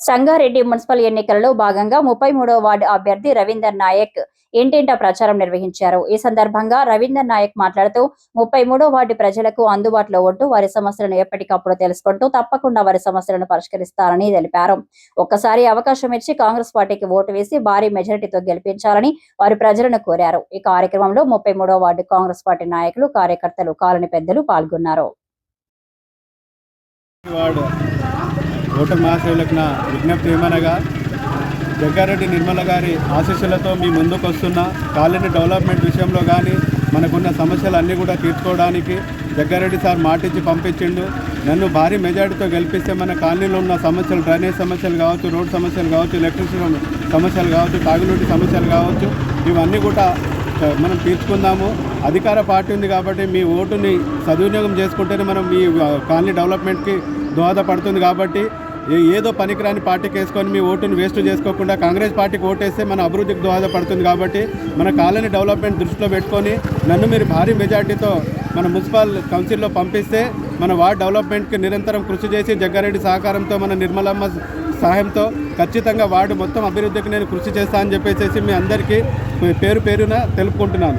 Sangareddy municipal ఎన్నికలలో భాగంగా ముప్పై మూడో వార్డు అభ్యర్థి రవీందర్ నాయక్ ఇంటింటా ప్రచారం నిర్వహించారు. ఈ సందర్భంగా రవీందర్ నాయక్ మాట్లాడుతూ ముప్పై మూడో వార్డు ప్రజలకు అందుబాటులో ఉంటూ వారి సమస్యలను ఎప్పటికప్పుడు తెలుసుకుంటూ తప్పకుండా వారి సమస్యలను పరిష్కరిస్తారని తెలిపారు. ఒక్కసారి అవకాశం ఇచ్చి కాంగ్రెస్ పార్టీకి ఓటు వేసి భారీ మెజారిటీతో గెలిపించాలని వారు ప్రజలను కోరారు. ఈ కార్యక్రమంలో ముప్పై మూడో వార్డు కాంగ్రెస్ పార్టీ నాయకులు కార్యకర్తలు కాలనీ పెద్దలు పాల్గొన్నారు. ఓటర్ మహాశయులకు నా విజ్ఞప్తి ఏమనగా జగ్గారెడ్డి నిర్మల గారి ఆశీస్సులతో మీ ముందుకు వస్తున్న కాలనీ డెవలప్మెంట్ విషయంలో కానీ మనకున్న సమస్యలు అన్నీ కూడా తీర్చుకోవడానికి జగ్గారెడ్డి సార్ మాటిచ్చి పంపించిండు. నన్ను భారీ మెజార్టీతో గెలిపిస్తే మన కాలనీలో ఉన్న సమస్యలు డ్రైనేజ్ సమస్యలు కావచ్చు రోడ్ సమస్యలు కావచ్చు ఎలక్ట్రిసిటీ సమస్యలు కావచ్చు తాగునీటి సమస్యలు కావచ్చు ఇవన్నీ కూడా మనం తీర్చుకుందాము. అధికార పార్టీ ఉంది కాబట్టి మీ ఓటుని సద్వినియోగం చేసుకుంటేనే మనం మీ కాలనీ డెవలప్మెంట్కి దోహదపడుతుంది కాబట్టి ఏదో పనికిరాని పార్టీకి వేసుకొని మీ ఓటుని వేస్ట్ చేసుకోకుండా కాంగ్రెస్ పార్టీకి ఓటేస్తే మన అభివృద్ధికి దోహదపడుతుంది కాబట్టి మన కాలనీ డెవలప్మెంట్ దృష్టిలో పెట్టుకొని నన్ను మీరు భారీ మెజార్టీతో మన మున్సిపల్ కౌన్సిల్లో పంపిస్తే మన వార్డ్ డెవలప్మెంట్కి నిరంతరం కృషి చేసి జగ్గారెడ్డి సహకారంతో మన నిర్మలమ్మ సహాయంతో ఖచ్చితంగా వార్డు మొత్తం అభివృద్ధికి నేను కృషి చేస్తా అని చెప్పేసి మీ అందరికీ పేరు పేరున తెలుపుకుంటున్నాను.